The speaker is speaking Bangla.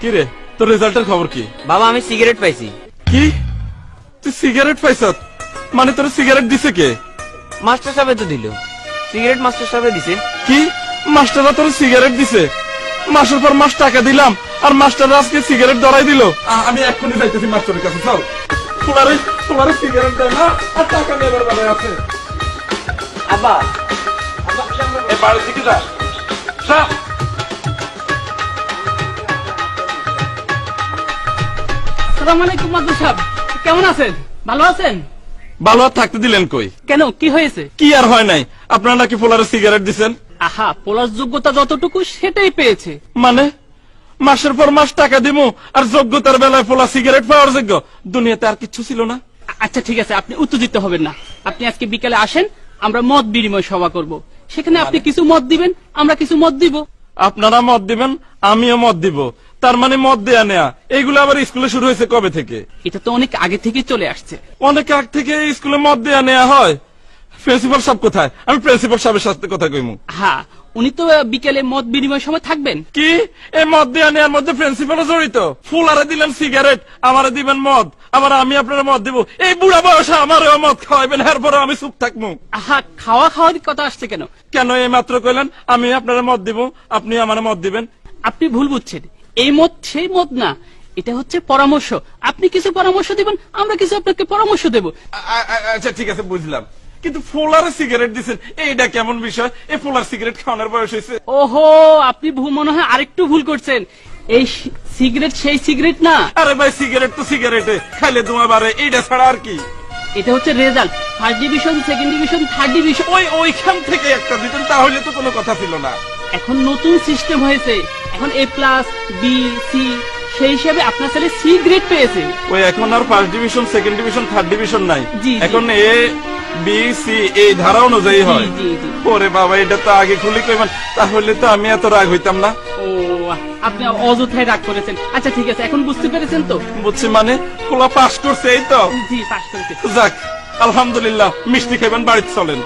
কি রে তোর রেজাল্টের খবর কি? বাবা আমি সিগারেট পাইছি। কি? তুই সিগারেট পাইছ মানে তোর সিগারেট দিছে কে? মাস্টার সাহেব তো দিল। সিগারেট মাস্টার সাহেব দিছে। কি? মাস্টাররা তোর সিগারেট দিছে? মাসের পর মাস টাকা দিলাম আর মাস্টাররা আজকে সিগারেট ধরাই দিল। আমি এক্ষুনি যাইতেছি মাস্টারের কাছে চল তোমার তোমার সিগারেট দেয় না আর টাকা নেবার বেলায় আছে। আব্বা। এ বাড়ির দিকে যা। যা। সালাম আলাইকুম মাদুর সাহেব। কেমন আছেন? ভালো আছেন? ভালো আর থাকতে দিলেন কই? কেন কি হয়েছে? কি আর হয় নাই? আপনারা নাকি পোলারে সিগারেট দিছেন? আহা পোলার যোগ্যতা যতটুকু সেটাই পেয়েছে। মানে? মাসের পর মাস টাকা দিব আর যোগ্যতার বেলায় পোলা সিগারেট পাওয়ার যোগ্য। দুনিয়াতে আর কিচ্ছু ছিল না? আচ্ছা ঠিক আছে আপনি উত্তেজিত হবেন না। আপনি আজকে বিকালে আসেন আমরা মত বিনিময় সভা করব। সেখানে আপনি কিছু মত দিবেন আমরা কিছু মত দিব। আপনারা মত দিবেন আমিও মত দিব। তার মানে মত দেয়া নেয়া। এইগুলো আবার স্কুলে শুরু হয়েছে কবে থেকে? এটা তো অনেক আগে থেকে চলে আসছে। অনেক আগ থেকে স্কুলে মত দেয়া নেয়া হয়। প্রিন্সিপাল সাহেব কোথায়? আমি প্রিন্সিপাল সাহেবের সাথে কথা কইমু। হ্যাঁ উনি তো বিকেলে মত বিনিময় সময় থাকবেন। কি? এই মদ দেয়া নেওয়ার মধ্যে প্রিন্সিপালও জড়িত। ফুল আরে দিলেন সিগারেট আমারে দিবেন মদ। আবার আমি আপনারা মদ দিব। এই বুড়া বয়সে আমারও মদ খাওয়াইবেন এরপরে আমি চুপ থাকব। আহা খাওয়া খাওয়ার কথা আসছে কেন? কেন এই মাত্র কইলেন আমি আপনারা মদ দিব আপনি আমার মদ দিবেন। আপনি ভুল বুঝছেন। এই মত সেই মত না এটা হচ্ছে পরামর্শ। আপনি কিছু পরামর্শ দিবেন আমরা কিছু আপনাকে পরামর্শ দেব। আচ্ছা ঠিক আছে বুঝলাম। কিন্তু ফোলার সিগারেট দিছেন এইটা কেমন বিষয়? এই ফোলার সিগারেট খাওয়ানোর বয়স হয়েছে ওহো আপনি ভুল মনে হয় আরেকটু ভুল করছেন। এই সিগারেট সেই সিগারেট না। আরে ভাই সিগারেট তো সিগারেটে। খাইলে তোমার বারে এইটা ছাড়া আর কি? এটা হচ্ছে result first division second division third division ওই ওইখান থেকে একটা দিতেন তাহলে তো কোনো কথা ছিল না। এখন নতুন সিস্টেম হয়েছে। এখন এ প্লাস বি সি সেই হিসাবে আপনার ছেলে সি গ্রেড পেয়েছে। ওই এখন আর first division second division third division নাই। এখন এ এই ধারা অনুযায়ী হয়। ওরে বাবা এটা তো আগে খুলি কইবেন তাহলে তো আমি এত রাগ হইতাম না। ও আপনি অযথায় রাগ করেছেন। আচ্ছা ঠিক আছে এখন বুঝতে পেরেছেন তো? বুঝছি মানে পোলা পাস করছে এই তো? জি পাস করেছে। যাক আলহামদুলিল্লাহ মিষ্টি খাইবেন বাড়িতে চলেন।